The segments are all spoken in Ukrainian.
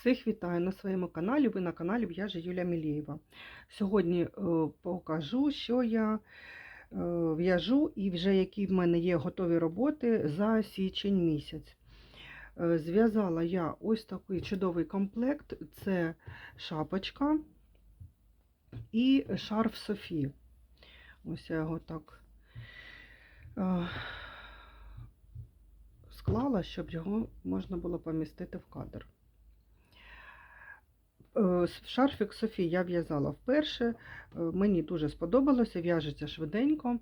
Всіх вітаю на своєму каналі. Ви на каналі В'яжа Юлія Мілєєва. Сьогодні е, покажу, що я е, в'яжу і вже які в мене є готові роботи за січень місяць. Е, Зв'язала я ось такий чудовий комплект: це шапочка і шарф Софі. Ось я його так склала, щоб його можна було помістити в кадр. Е, Шарфік Софі я в'язала вперше. Е, Мені дуже сподобалося, в'яжеться швиденько.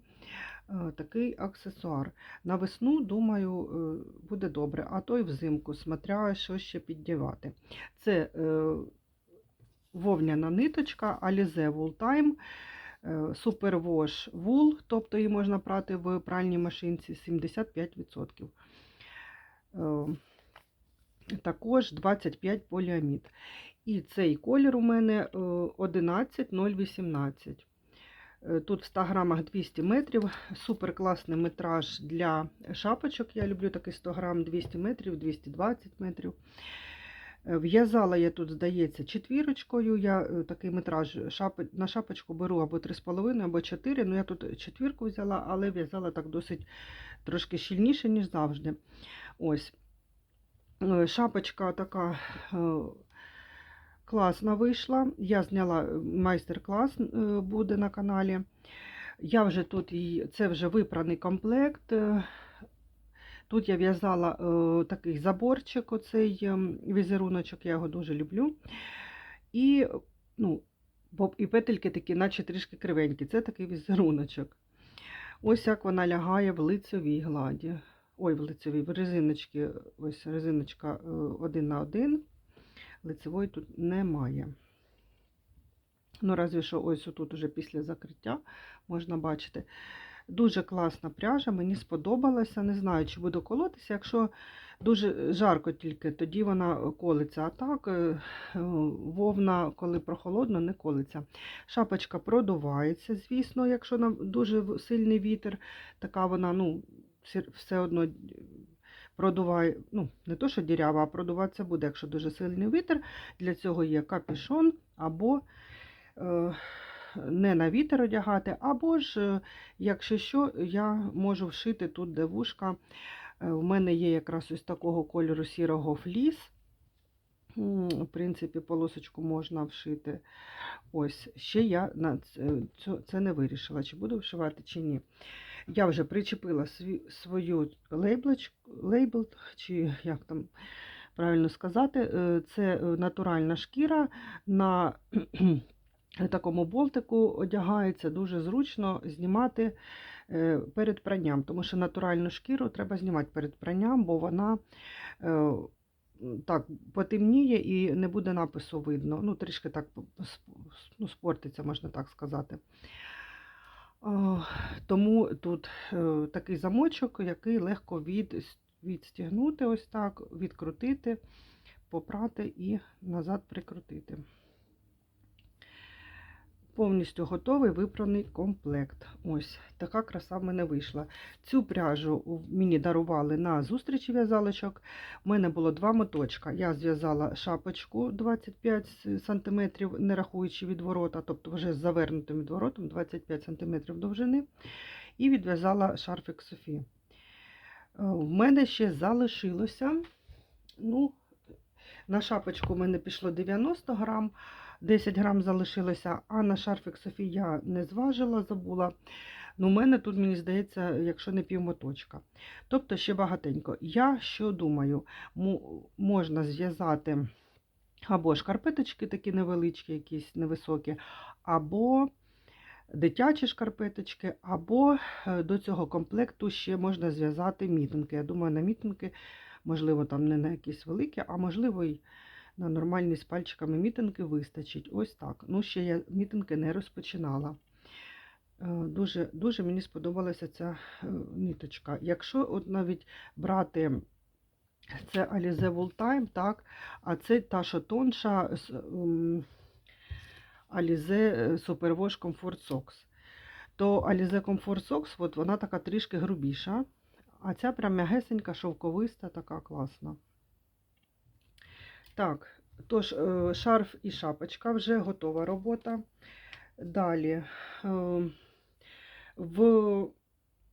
Е, Такий аксесуар. На весну, думаю, буде добре, а то й взимку, смотря що ще піддівати. Це вовняна ниточка Alize Wool Time. Super Wash Wool, тобто її можна прати в пральній машинці 75%. Е, Також 25 поліамід. І цей колір у мене е, 11018. Е, Тут в 100 грамах 200 метрів. Супер класний метраж для шапочок. Я люблю такий 100 грам 200 метрів, 220 метрів. Е, В'язала я тут, здається, четвірочкою. Я е, такий метраж на шапочку беру або 3,5, або 4. Ну, я тут четвірку взяла, але в'язала так досить трошки щільніше, ніж завжди. Ось. Е, Шапочка така е, класна вийшла. Я зняла е, майстер-клас е, буде на каналі. Я вже тут це вже випраний комплект. Е, Тут я в'язала такий заборчик, оцей візеруночок, я його дуже люблю. І, ну, і петельки такі, наче трішки кривенькі. Це такий візеруночок. Ось як вона лягає в лицевій гладі. Ой, в лицевій, в резиночці, ось резиночка один на один. Лицевої тут немає. Ну, разве що ось тут уже після закриття можна бачити. Дуже класна пряжа, мені сподобалася. Не знаю, чи буду колотися. Якщо дуже жарко тільки, тоді вона колиться. А так, е, вовна, коли прохолодно, не колиться. Шапочка продувається, звісно, якщо дуже сильний вітер, така вона, ну, все одно продуває, ну, не то, що дірява, а продуватися буде, якщо дуже сильний вітер. Для цього є капюшон або е, не на вітер одягати, або ж, е, якщо що, я можу вшити тут, де вушка. Е, У мене є якраз ось такого кольору сірого фліс. В принципі, полосочку можна вшити. Ось, ще я на це, не вирішила, чи буду вшивати, чи ні. Я вже причепила свою лейблочку, лейбл, чи як там правильно сказати, е, це е, натуральна шкіра на такому болтику одягається, дуже зручно знімати е, перед пранням, тому що натуральну шкіру треба знімати перед пранням, бо вона так потемніє і не буде напису видно. Ну, трішки так ну, спортиться, можна так сказати. Тому тут е, такий замочок, який легко від, відстігнути, ось так, відкрутити, попрати і назад прикрутити. Повністю готовий випраний комплект. Ось така краса в мене вийшла. Цю пряжу мені дарували на зустрічі в'язалочок. У мене було два моточка. Я зв'язала шапочку 25 см, не рахуючи відворота, тобто вже з завернутим відворотом 25 см довжини. І відв'язала шарфик Софі. Е, В мене ще залишилося. Ну, на шапочку в мене пішло 90 грам. 10 грам залишилося, а на шарфик Софі я не зважила, забула. Ну, у мене тут, мені здається, якщо не півмоточка. Тобто ще багатенько. Я що думаю, можна зв'язати або шкарпеточки такі невеличкі, якісь невисокі, або дитячі шкарпеточки, або е, до цього комплекту ще можна зв'язати мітинки. Я думаю, на мітинки, можливо, там не на якісь великі, а можливо, й на нормальні з пальчиками мітинги вистачить. Ось так. Ну, ще я мітинги не розпочинала. Е, Дуже, дуже мені сподобалася ця е, ниточка. Якщо от навіть брати це Alize Time, так, а це та, що тонша ем, Alize Superwash Comfort Socks, то Alize Comfort Socks, от вона така трішки грубіша, а ця прям м'ягесенька, шовковиста, така класна. Так, Тож, е, шарф і шапочка вже готова робота. Далі е, в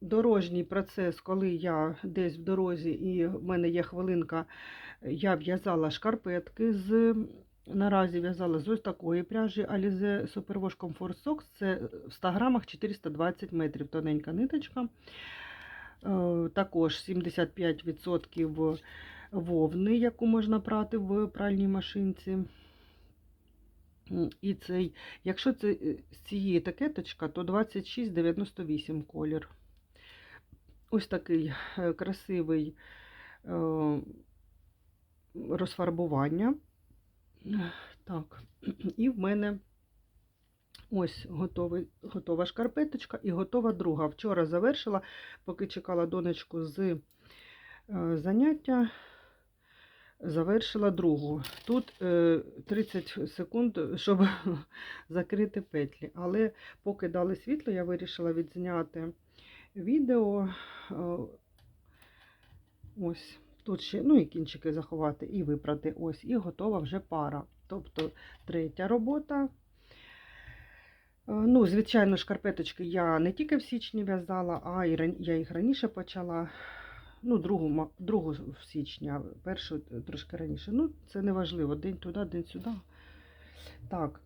дорожній процес, коли я десь в дорозі і в мене є хвилинка, я в'язала шкарпетки з. Наразі в'язала з ось такої пряжі Alize Superwash Comfort Socks. Це в 100 грамах 420 метрів тоненька ниточка. Е, Також 75% вовни, яку можна прати в пральній машинці. І цей, якщо це е, з цієї етикеточка, то 26,98 колір. Ось такий е, красивий е, розфарбування. Так, і в мене ось готовий, готова шкарпеточка і готова друга. Вчора завершила, поки чекала донечку з заняття, завершила другу. Тут е, 30 секунд, щоб закрити петлі. Але поки дали світло, я вирішила відзняти відео. Е, Ось. Тут ще, ну і кінчики заховати, і випрати. Ось, і готова вже пара. Тобто третя робота. Е, Ну, звичайно, шкарпеточки я не тільки в січні в'язала, а я їх раніше почала. Ну, другу, ма- другу в січні, першу трошки раніше. Ну, це не важливо. День туди, день сюди. Так,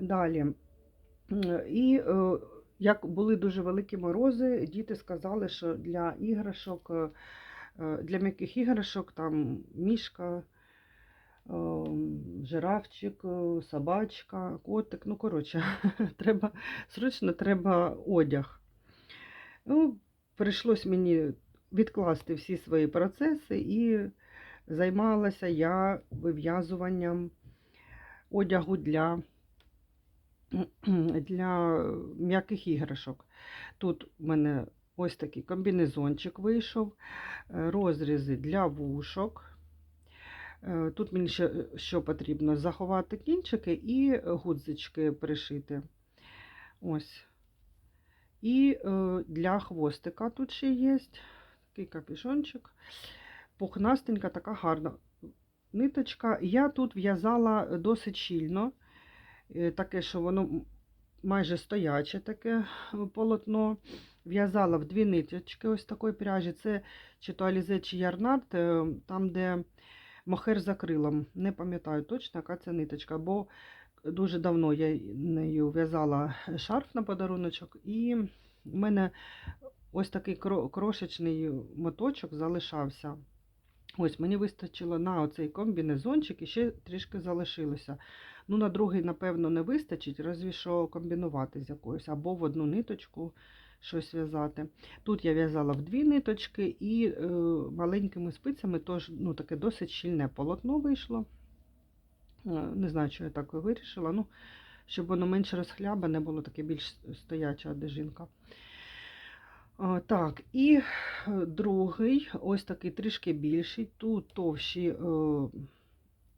далі. І е, як були дуже великі морози, діти сказали, що для іграшок, е, е, для м'яких іграшок, там мішка, е, жирафчик, е, собачка, котик. Ну, коротше, треба, срочно треба одяг. Ну, прийшлось мені відкласти всі свої процеси і займалася я вив'язуванням одягу для, для м'яких іграшок. Тут в мене ось такий комбінезончик вийшов, е, розрізи для вушок. Е, Тут мені ще що потрібно заховати кінчики і гудзички пришити. Ось. І е, для хвостика тут ще є такий капюшончик. Пухнастенька, така гарна ниточка. Я тут в'язала досить щільно, е, таке, що воно майже стояче таке е, полотно. В'язала в дві ниточки ось такої пряжі. Це чи то Alize, чи Ярнард, е, там, де мохер за крилом. Не пам'ятаю точно, яка це ниточка, бо дуже давно я нею в'язала шарф на подаруночок, і в мене ось такий крошечний моточок залишався. Ось мені вистачило на оцей комбінезончик і ще трішки залишилося. Ну, на другий, напевно, не вистачить, разві що комбінувати з якоюсь, або в одну ниточку щось в'язати. Тут я в'язала в дві ниточки і е, маленькими спицями, тож ну, таке досить щільне полотно вийшло. Е, Не знаю, що я так вирішила. Ну, щоб воно менше розхлябане було, таке більш стояча одежинка. А, Так, і е, другий, ось такий трішки більший. Тут товщі, е,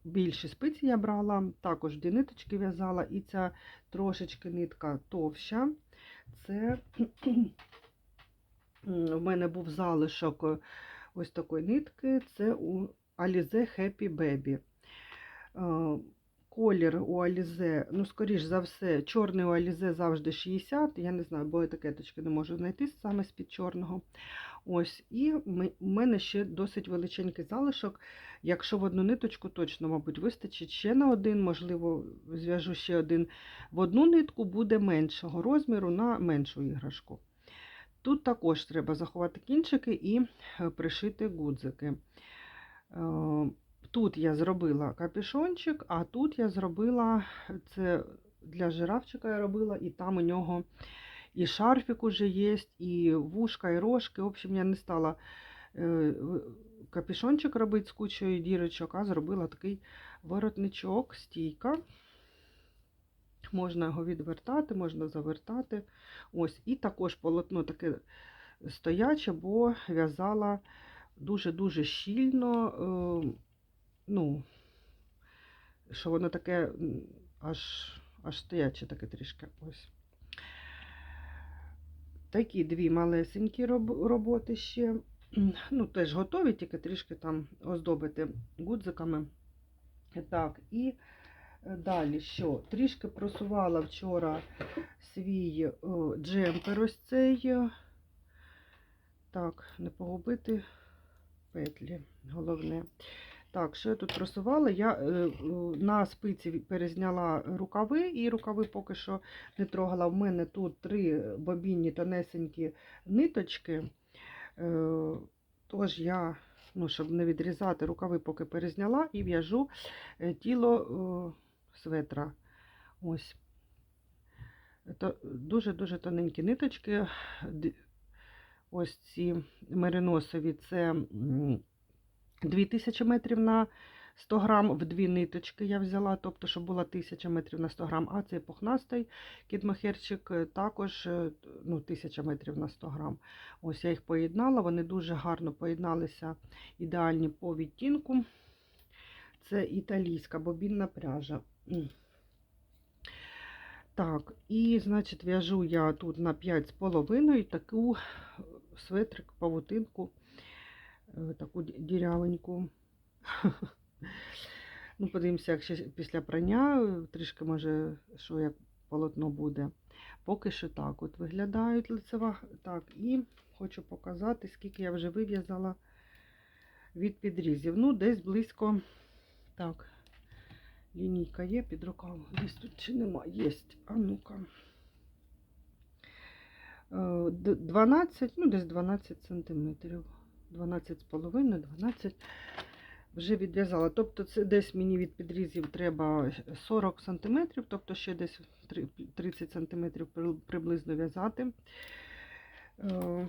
більші спиці я брала, також дві ниточки в'язала, і ця трошечки нитка товща. Це в мене був залишок е, ось такої нитки, це у Alize Happy Baby. Е, Колір у Alize, ну, скоріш за все, чорний у Alize завжди 60. Я не знаю, бо етикеточки не можу знайти саме з-під чорного. Ось, і у мене ще досить величенький залишок. Якщо в одну ниточку, точно, мабуть, вистачить ще на один, можливо, зв'яжу ще один в одну нитку, буде меншого розміру на меншу іграшку. Тут також треба заховати кінчики і е, пришити гудзики. Е, Тут я зробила капюшончик, а тут я зробила це для жирафчика я робила, і там у нього і шарфік уже є, і вушка, і рожки. В общем, я не стала е, капюшончик робити з кучою дірочок, а зробила такий воротничок, стійка. Можна його відвертати, можна завертати. Ось, і також полотно таке стояче, бо в'язала дуже-дуже щільно. Е, ну, що воно таке аж, аж стояче таке трішки. Ось. Такі дві малесенькі роб- роботи ще. Ну, теж готові, тільки трішки там оздобити гудзиками. Так, і е, далі що? Трішки просувала вчора свій о, джемпер ось цей. е. Так, не погубити петлі, головне. Так, що я тут просувала? Я е, на спиці перезняла рукави, і рукави поки що не трогала. В мене тут три бобінні тонесенькі ниточки. Е, тож я, ну, щоб не відрізати, рукави поки перезняла і в'яжу е, тіло светра. Ось. Дуже-дуже тоненькі ниточки. Ось ці мериносові це 2000 метрів на 100 грам в дві ниточки я взяла, тобто, щоб була 1000 метрів на 100 грам, а цей пухнастий кітмахерчик е, також е, ну, 1000 метрів на 100 грам. Ось я їх поєднала, вони дуже гарно поєдналися, ідеальні по відтінку. Це італійська бобінна пряжа. Так, і, значить, в'яжу я тут на 5,5 таку светрик, павутинку, е, таку дірявеньку. Ну, подивимося, як ще після прання, е, трішки може, що як полотно буде. Поки що так от виглядають лицева. Так, і хочу показати, скільки я вже вив'язала від підрізів. Ну, десь близько. Так, лінійка є під рукавом. Десь тут чи нема? Єсть. А ну-ка. Е, 12, ну десь 12 сантиметрів. 12 з половиною, 12 вже відв'язала. Тобто це десь мені від підрізів треба 40 сантиметрів, тобто ще десь 30 сантиметрів при- приблизно в'язати. Е,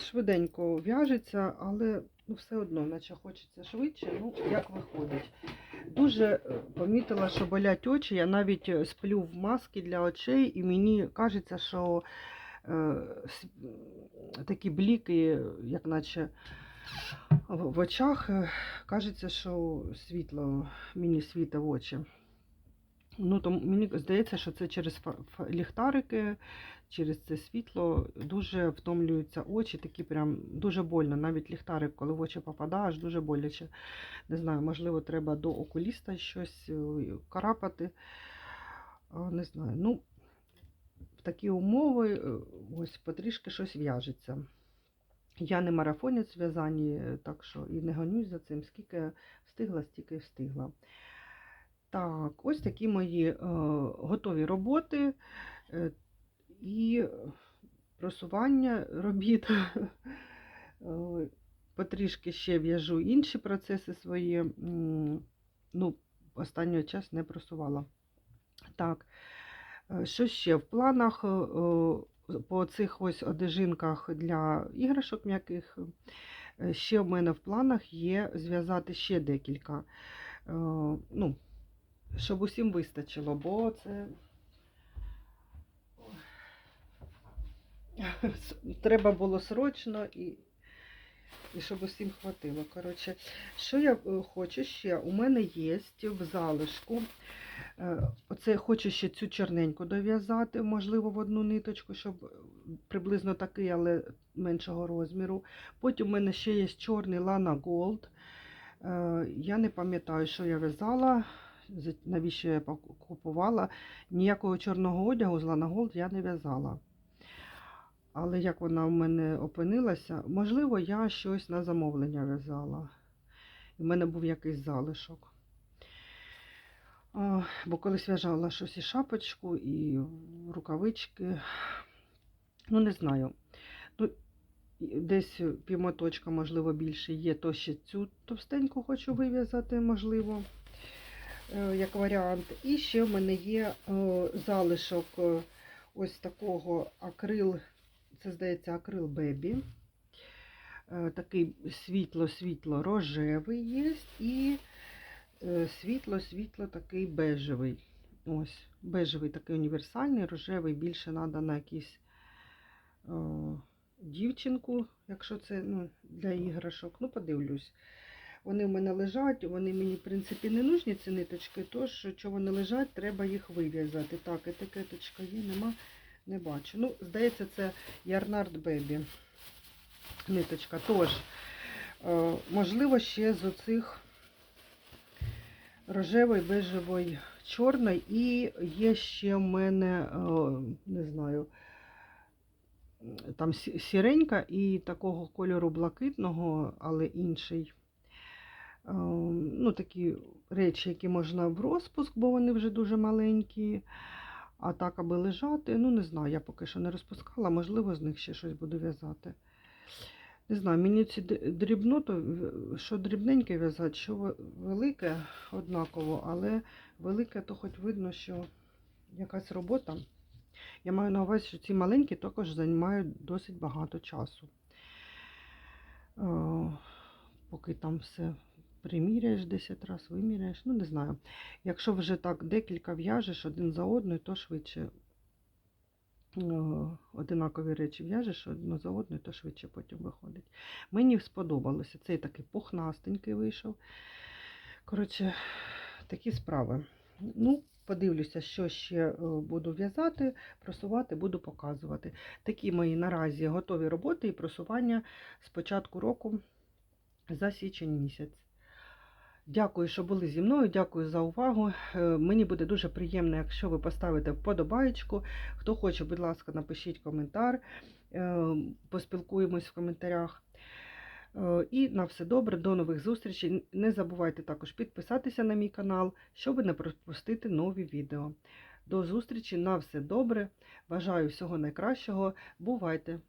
Швиденько в'яжеться, але ну, все одно, наче хочеться швидше, ну як виходить. Дуже е, помітила, що болять очі. Я навіть е, сплю в маски для очей, і мені кажеться, що такі бліки, як наче в очах, е, кажеться, що світло, мені світа в очі. Ну, то мені здається, що це через ліхтарики, через це світло дуже втомлюються очі, такі прям дуже больно. Навіть ліхтарик, коли в очі попадаєш, дуже боляче. Не знаю, можливо, треба до окуліста щось е, карапати. Не знаю. Ну, такі умови е, ось потрішки щось в'яжеться. Я не марафонець в в'язанні, е, так що і не гонюсь за цим. Скільки встигла, стільки встигла. Так, ось такі мої е, готові роботи і просування робіт. Потрішки ще в'яжу інші процеси свої. Ну, останнього часу не просувала. Так, що ще в планах е, е, по цих ось одежинках для іграшок м'яких? е, Ще в мене в планах є зв'язати ще декілька. Е, Ну, щоб усім вистачило, бо це треба було срочно і, і щоб усім хватило. Коротше, що я е, хочу ще? У мене є в залишку. Е, Оце хочу ще цю чорненьку дов'язати, можливо, в одну ниточку, щоб е, приблизно такий, але меншого розміру. Потім у мене ще є чорний Lana Gold. Е, Я не пам'ятаю, що я в'язала, навіщо я купувала. Ніякого чорного одягу з Lana Gold я не в'язала. Але як вона в мене опинилася, можливо, я щось на замовлення в'язала. В мене був якийсь залишок. Бо колись в'яжала щось і шапочку, і рукавички. Ну, не знаю. Ну, десь півмоточка, можливо, більше є, то ще цю товстеньку хочу вив'язати, можливо, е, як варіант. І ще в мене є е, залишок е, ось такого акрил, це здається, акрил бебі. Такий світло-світло рожевий є і е, світло-світло такий бежевий. Ось, бежевий такий універсальний, рожевий більше треба на якийсь е, дівчинку, якщо це ну, для іграшок. Ну, подивлюсь. Вони в мене лежать, вони мені, в принципі, не нужні ці ниточки, тож, що вони лежать, треба їх вив'язати. Так, етикеточка є, нема, не бачу. Ну, здається, це Ярнард Бебі ниточка. Тож, е, можливо, ще з оцих рожевий, бежевий, чорний. І є ще в мене, е, не знаю, там сіренька і такого кольору блакитного, але інший. Е, Ну, такі речі, які можна в розпуск, бо вони вже дуже маленькі. А так, аби лежати, ну не знаю, я поки що не розпускала, можливо, з них ще щось буду в'язати. Не знаю, мені ці д- дрібно, то що дрібненьке в'язати, що велике однаково, але велике, то хоч видно, що якась робота. Я маю на увазі, що ці маленькі також займають досить багато часу. Е, Поки там все приміряєш 10 разів, виміряєш, ну не знаю. Якщо вже так декілька в'яжеш один за одною, то швидше одинакові речі в'яжеш одну за одною, то швидше потім виходить. Мені сподобалося. Цей такий пухнастенький вийшов. Коротше, такі справи. Ну, подивлюся, що ще е, буду в'язати, просувати, буду показувати. Такі мої наразі готові роботи і просування з початку року за січень місяць. Дякую, що були зі мною. Дякую за увагу. Е, Мені буде дуже приємно, якщо ви поставите вподобаєчку. Хто хоче, будь ласка, напишіть коментар, е, поспілкуємось в коментарях. Е, І на все добре, до нових зустрічей. Не забувайте також підписатися на мій канал, щоб не пропустити нові відео. До зустрічі на все добре. Бажаю всього найкращого. Бувайте!